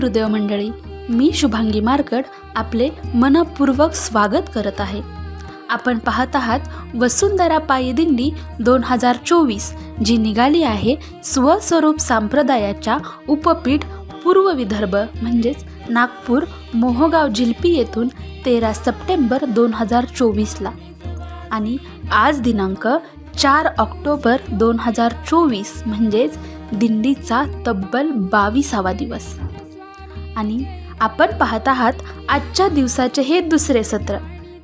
गुरुदेव मंडळी मी शुभांगी मार्कड आपले मनपूर्वक स्वागत करत आहे. आपण पाहत आहात वसुंधरा पायी दिंडी दोन हजार चोवीस जी निघाली आहे स्वस्वरूप संप्रदायाच्या उपपीठ पूर्व विदर्भ म्हणजेच नागपूर मोहगाव झिलपी येथून तेरा सप्टेंबर दोन हजार चोवीसला आणि आज दिनांक चार ऑक्टोबर दोन हजार चोवीस म्हणजेच दिंडीचा तब्बल बावीसावा दिवस. आणि आपण पाहत आहात आजच्या दिवसाचे हे दुसरे सत्र.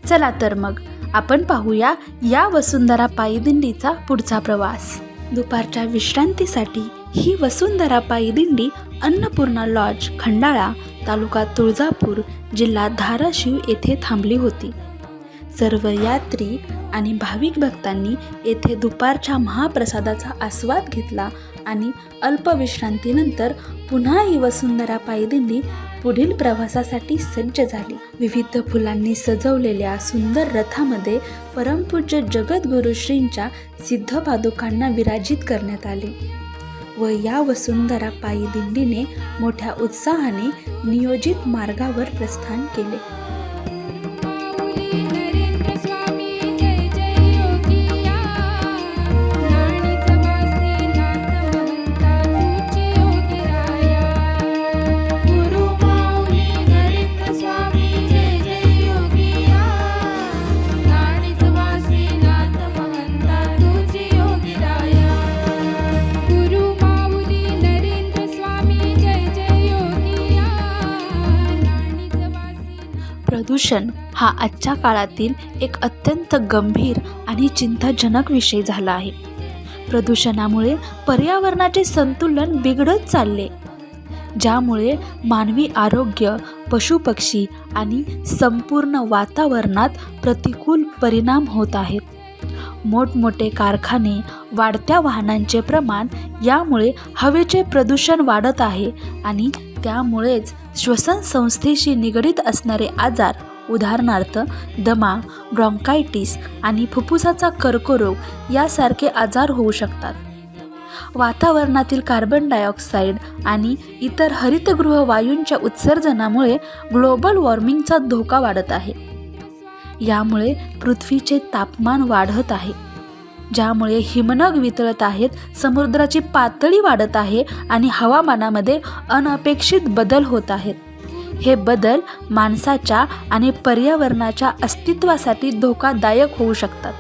चला तर मग आपण पाहूया या वसुंधरा पायदिंडीचा पुढचा प्रवास. दुपारच्या विश्रांतीसाठी ही वसुंधरा पायदिंडी अन्नपूर्णा लॉज खंडाळा तालुका तुळजापूर जिल्हा धाराशिव येथे थांबली होती. सर्व यात्री आणि भाविक भक्तांनी येथे दुपारच्या महाप्रसादाचा आस्वाद घेतला आणि अल्पविश्रांतीनंतर पुन्हा ही वसुंधरा पायदिंडी पुढील प्रवासासाठी सज्ज झाली. विविध फुलांनी सजवलेल्या सुंदर रथामध्ये परमपूज्य जगद्गुरु श्रींच्या सिद्ध पादुकांना विराजित करण्यात आले. व या वसुंधरा पायी दिंडीने मोठ्या उत्साहाने नियोजित मार्गावर प्रस्थान केले. प्रदूषण हा आजच्या काळातील एक अत्यंत गंभीर आणि चिंताजनक विषय झाला आहे. प्रदूषणामुळे पर्यावरणाचे संतुलन बिघडत चालले. ज्यामुळे मानवी आरोग्य पशुपक्षी आणि संपूर्ण वातावरणात प्रतिकूल परिणाम होत आहेत. मोठमोठे कारखाने वाढत्या वाहनांचे प्रमाण यामुळे हवेचे प्रदूषण वाढत आहे आणि त्यामुळेच श्वसन संस्थेशी निगडीत असणारे आजार उदाहरणार्थ दमा ब्रॉन्कायटिस आणि फुफ्फुसाचा कर्करोग यासारखे आजार होऊ शकतात. वातावरणातील कार्बन डायऑक्साईड आणि इतर हरितगृह वायूंच्या उत्सर्जनामुळे ग्लोबल वॉर्मिंगचा धोका वाढत आहे. यामुळे पृथ्वीचे तापमान वाढत आहे ज्यामुळे हिमनग वितळत आहेत समुद्राची पातळी वाढत आहे आणि हवामानामध्ये अनपेक्षित बदल होत आहेत. हे बदल माणसाच्या आणि पर्यावरणाच्या अस्तित्वासाठी धोकादायक होऊ शकतात.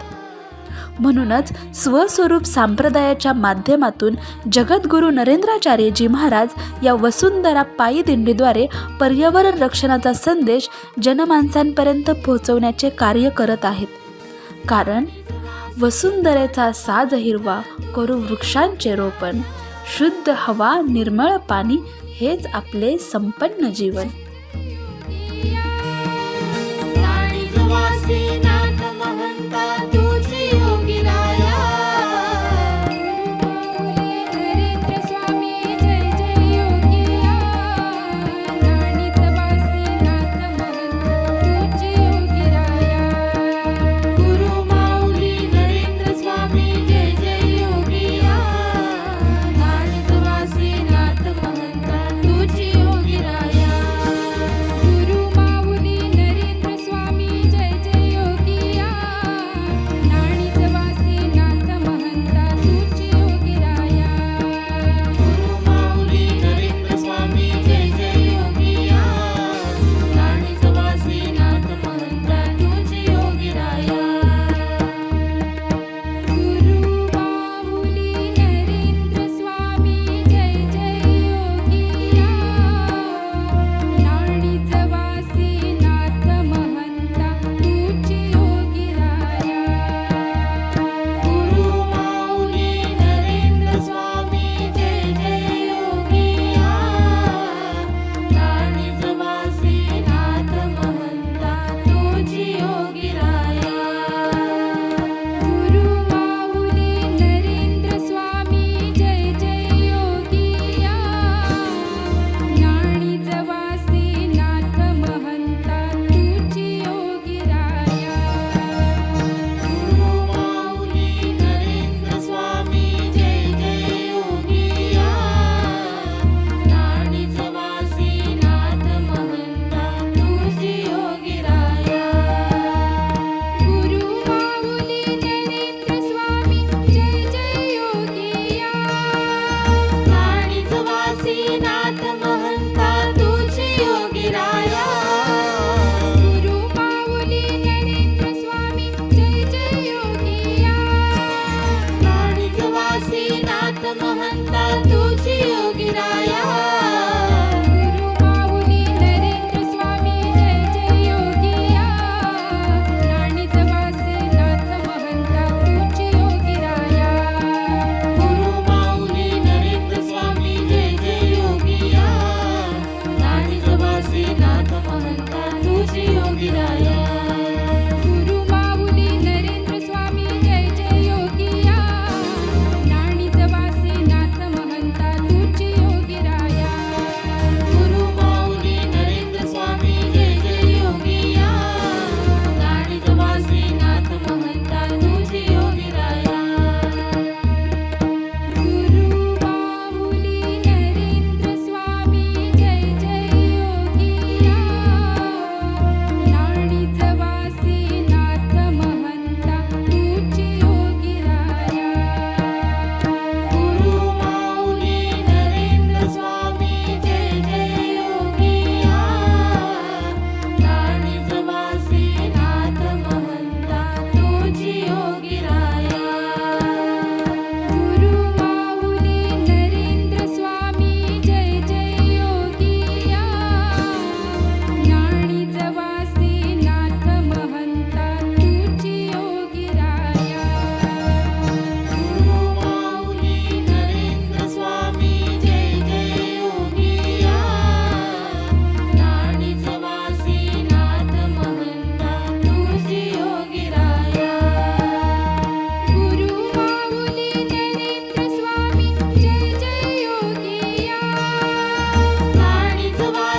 म्हणूनच स्वस्वरूप संप्रदायाच्या माध्यमातून जगद्गुरू नरेंद्राचार्यजी महाराज या वसुंधरा पायी दिंडीद्वारे पर्यावरण रक्षणाचा संदेश जनमानसांपर्यंत पोहोचवण्याचे कार्य करत आहेत. कारण वसुंधरेचा साज हिरवा करू वृक्षांचे रोपण शुद्ध हवा निर्मळ पाणी हेच आपले संपन्न जीवन.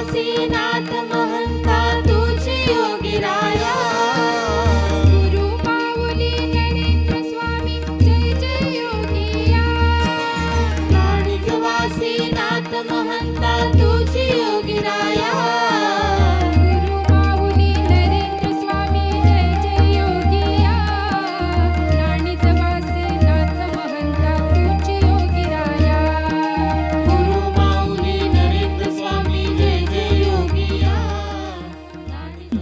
जवासी नाथ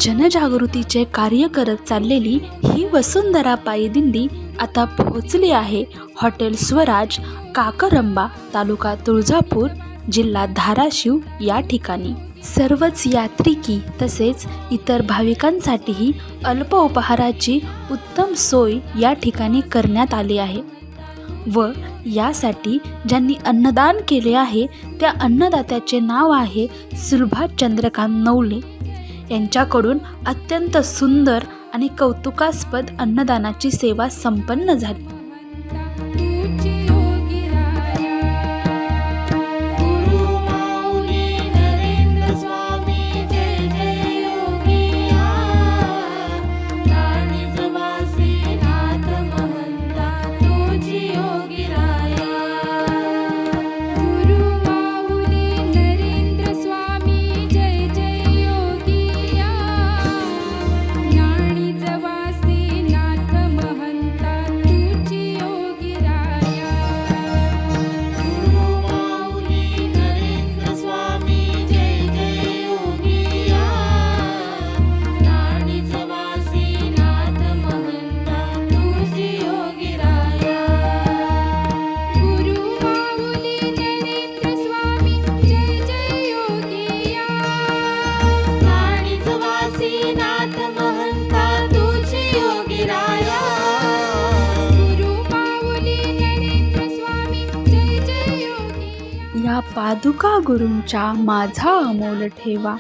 जनजागृतीचे कार्य करत चाललेली ही वसुंधरा पायी दिंडी आता पोहोचली आहे. हॉटेल स्वराज काकरंबा तालुका तुळजापूर जिल्हा धाराशिव या ठिकाणी. सर्वच यात्रिकी तसेच इतर भाविकांसाठीही अल्प उपहाराची उत्तम सोय या ठिकाणी करण्यात आली आहे. व यासाठी ज्यांनी अन्नदान केले आहे त्या अन्नदात्याचे नाव आहे सुलभा चंद्रकांत नवले. यांच्याकडून अत्यंत सुंदर आणि कौतुकास्पद अन्नदानाची सेवा संपन्न झाली. गुरूंच्या माझा अमोल ठेवा.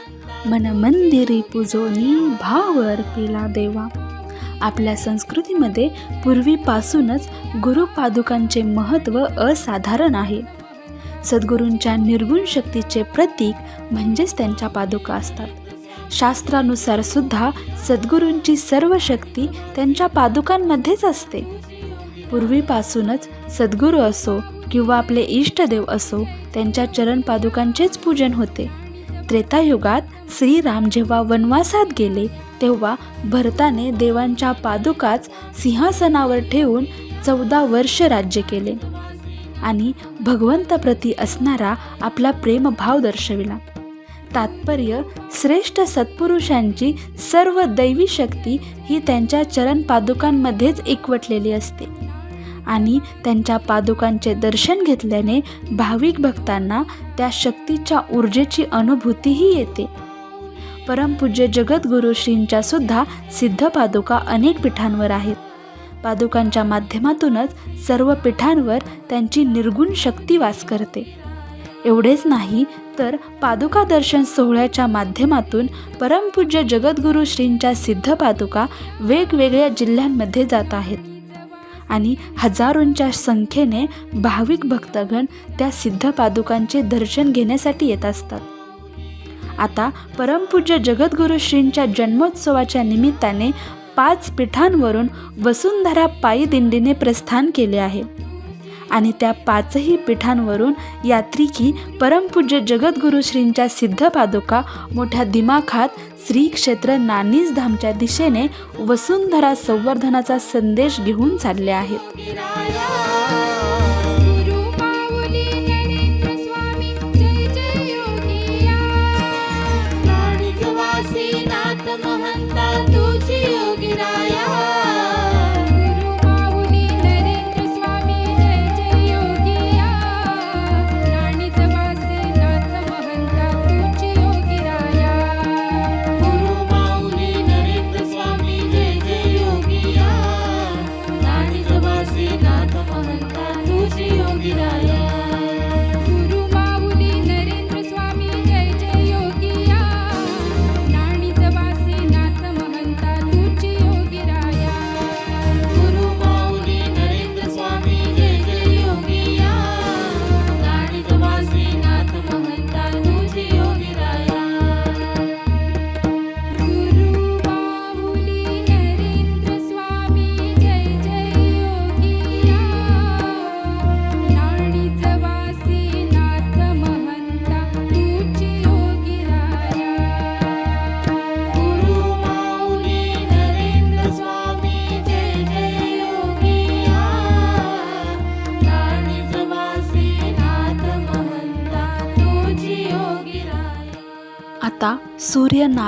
मन मंदिरी पुजोनी भाव अर्पिला देवा. आपल्या संस्कृतीमध्ये पूर्वीपासूनच गुरुपादुकांचे महत्त्व असाधारण आहे. सद्गुरूंच्या निर्गुण शक्तीचे प्रतीक म्हणजेच त्यांच्या पादुका असतात. शास्त्रानुसार सुद्धा सद्गुरूंची सर्व शक्ती त्यांच्या पादुकांमध्येच असते. पूर्वीपासूनच सद्गुरू असो किंवा आपले इष्टदेव असो त्यांच्या चरणपादुकांचेच पूजन होते. त्रेतायुगात श्रीराम जेव्हा वनवासात गेले तेव्हा भरताने देवांच्या पादुकाच सिंहासनावर ठेवून चौदा वर्ष राज्य केले. आणि भगवंताप्रती असणारा आपला प्रेमभाव दर्शविला. तात्पर्य श्रेष्ठ सत्पुरुषांची सर्व दैवी शक्ती ही त्यांच्या चरणपादुकांमध्येच एकवटलेली असते. आणि त्यांच्या पादुकांचे दर्शन घेतल्याने भाविक भक्तांना त्या शक्तीच्या ऊर्जेची अनुभूतीही येते. परमपूज्य जगद्गुरू श्रींच्या सुद्धा सिद्ध पादुका अनेक पीठांवर आहेत. पादुकांच्या माध्यमातूनच सर्व पीठांवर त्यांची निर्गुण शक्ती वास करते. एवढेच नाही तर पादुका दर्शन सोहळ्याच्या माध्यमातून परमपूज्य जगद्गुरू श्रींच्या सिद्ध पादुका वेगवेगळ्या जिल्ह्यांमध्ये जात आहेत. आणि हजारोंच्या संख्येने भाविक भक्तगण त्या सिद्ध पादुकांचे दर्शन घेण्यासाठी येत असतात. आता परमपूज्य जगद्गुरू श्रींच्या जन्मोत्सवाच्या निमित्ताने पाच पीठांवरून वसुंधरा पायी दिंडीने प्रस्थान केले आहे. आणि त्या पाचही पीठांवरून यात्रिकी परमपूज्य जगद्गुरू श्रींच्या सिद्ध पादुका मोठ्या दिमाखात श्री क्षेत्र नानीज धामच्या दिशेने वसुंधरा संवर्धनाचा संदेश घेऊन चालले आहेत.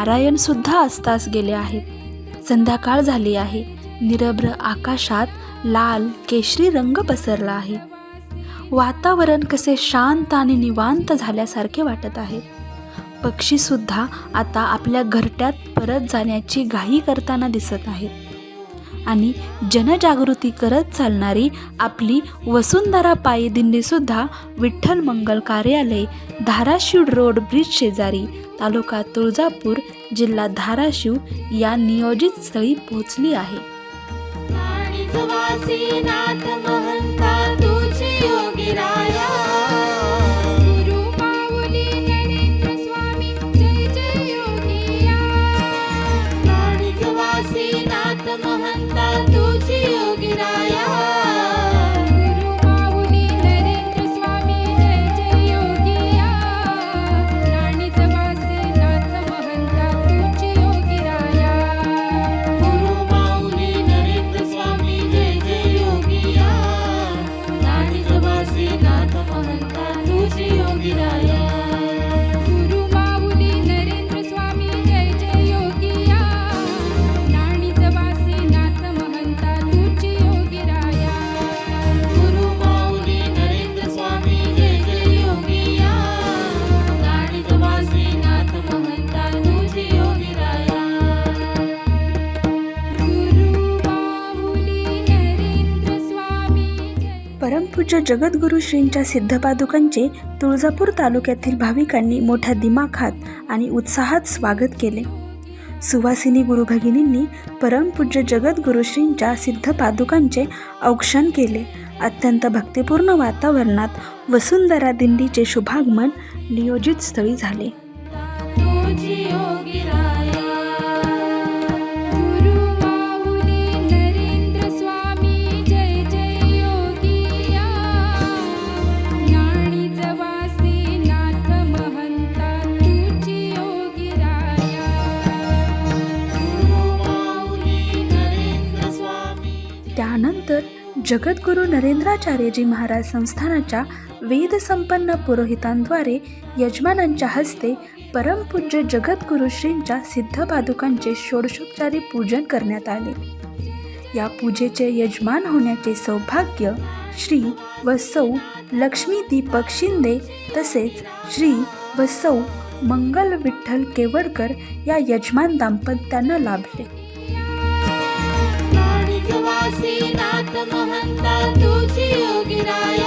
सूर्य नारायण सुद्धा अस्तास गेले आहेत. संध्याकाळ झाली आहे. निरभ्र आकाशात लाल केशरी रंग पसरला आहे. वातावरण कसे शांत आणि निवांत झाल्यासारखे वाटत आहे. पक्षीसुद्धा आता आपल्या घरट्यात परत जाण्याची घाई करताना दिसत आहेत. आणि जनजागृती करत चालणारी आपली वसुंधरा पायी दिंडीसुद्धा विठ्ठल मंगल कार्यालय धाराशिव रोड ब्रिज शेजारी तालुका तुळजापूर जिल्हा धाराशिव या नियोजित स्थळी पोहोचली आहे. योगी राया. जगद्गुरू श्रींच्या सिद्धपादुकांचे तुळजापूर तालुक्यातील भाविकांनी मोठ्या दिमाखात आणि उत्साहात स्वागत केले. सुवासिनी गुरुभगिनींनी परमपूज्य जगद्गुरू श्रींच्या सिद्धपादुकांचे औक्षण केले. अत्यंत भक्तिपूर्ण वातावरणात वसुंधरा दिंडीचे शुभागमन नियोजित स्थळी झाले. जगद्गुरू नरेंद्राचार्यजी महाराज संस्थानाच्या वेदसंपन्न पुरोहितांद्वारे यजमानांच्या हस्ते परमपूज्य जगद्गुरुश्रींच्या श्रींच्या सिद्ध पादुकांचे षोडशोपचारी पूजन करण्यात आले. या पूजेचे यजमान होण्याचे सौभाग्य श्री व सौ लक्ष्मी दीपक शिंदे तसेच श्री व सौ मंगल विठ्ठल केवडकर या यजमान दाम्पत्यानं लाभले. वासी नाथ महंता तुझी योगिराया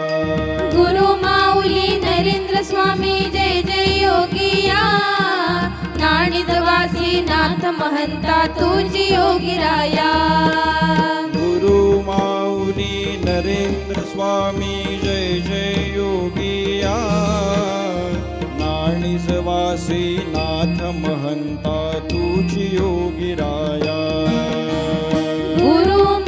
नरेंद्र स्वामी जय जय योगिया. नाणिजवासी नाथ महंता तुझी योगिराया गुरु माऊली नरेंद्र स्वामी जय जय योगिया. नाणीच वासी नाथ महंता तुझी योगिराया गुरु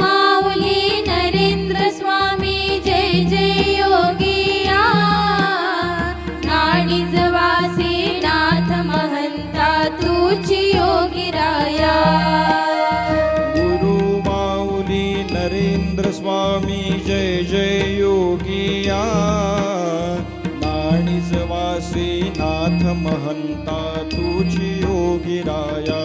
स्वामी जय जय योगिया नाणीच वासी नाथ महंता तुझी योगिराया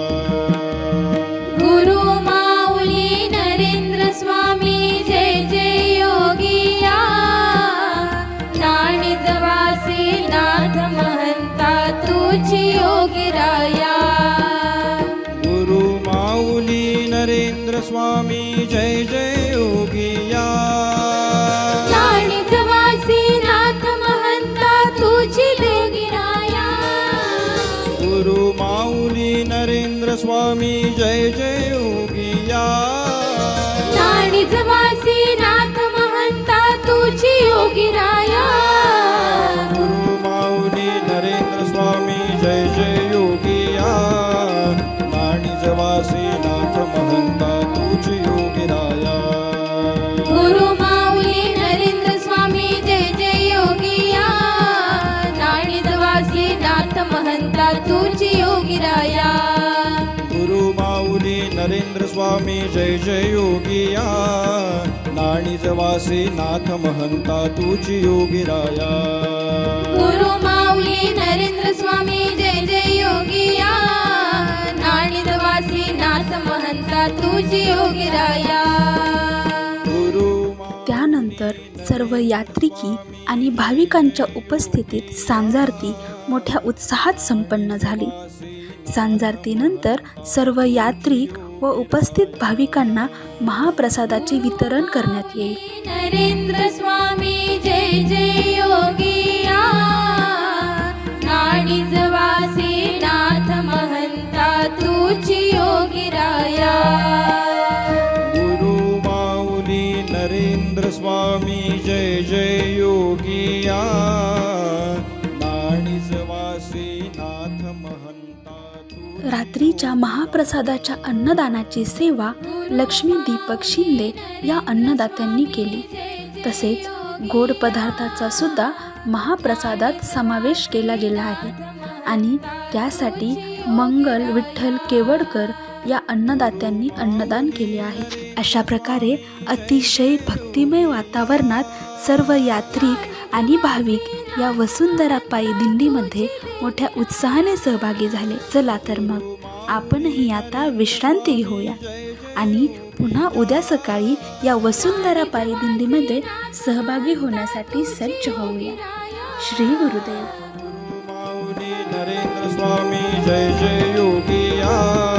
स्वामी जय जय योगिया नाणिजवासी नाथ महंता तुझी योगिरा स्वामी जय जय योगिया. नाणी जवासी नाथ महंता तुझी योगिराया गुरु माऊली नरेंद्र स्वामी जय जय योगिया. नाणिदवासी नाथ महंता तुझी योगिराया गुरु मा- त्यानंतर सर्व यात्रिकी आणि भाविकांच्या उपस्थितीत सांजारती मोठ्या उत्साहात संपन्न झाली. सांजारतीनंतर सर्व यात्रिक व उपस्थित भाविकांना महाप्रसादाचे वितरण करण्यात येईल. नरेंद्र स्वामी जय जय योगी. रात्रीच्या महाप्रसादाच्या अन्नदानाची सेवा लक्ष्मी दीपक शिंदे या अन्नदात्यांनी केली. तसेच गोड पदार्थाचा सुद्धा महाप्रसादात समावेश केला गेला आहे. आणि त्यासाठी मंगल विठ्ठल केवडकर या अन्नदात्यांनी अन्नदान केले आहे. अशा प्रकारे अतिशय भक्तिमय वातावरणात सर्व यात्रिक आणि भाविक या वसुंधरा पायी दिंडीमध्ये मोठ्या उत्साहाने सहभागी झाले. चला तर मग आपणही आता विश्रांती घेऊया. आणि पुन्हा उद्या सकाळी या वसुंधरा पायी दिंडीमध्ये सहभागी होण्यासाठी सज्ज होऊया. श्री गुरुदेव. नरेंद्र स्वामी जय जय योगिया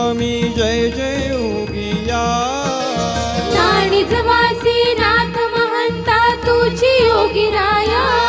स्वामी जय जय योगिया. नाथ महंता तुझी योगी राया.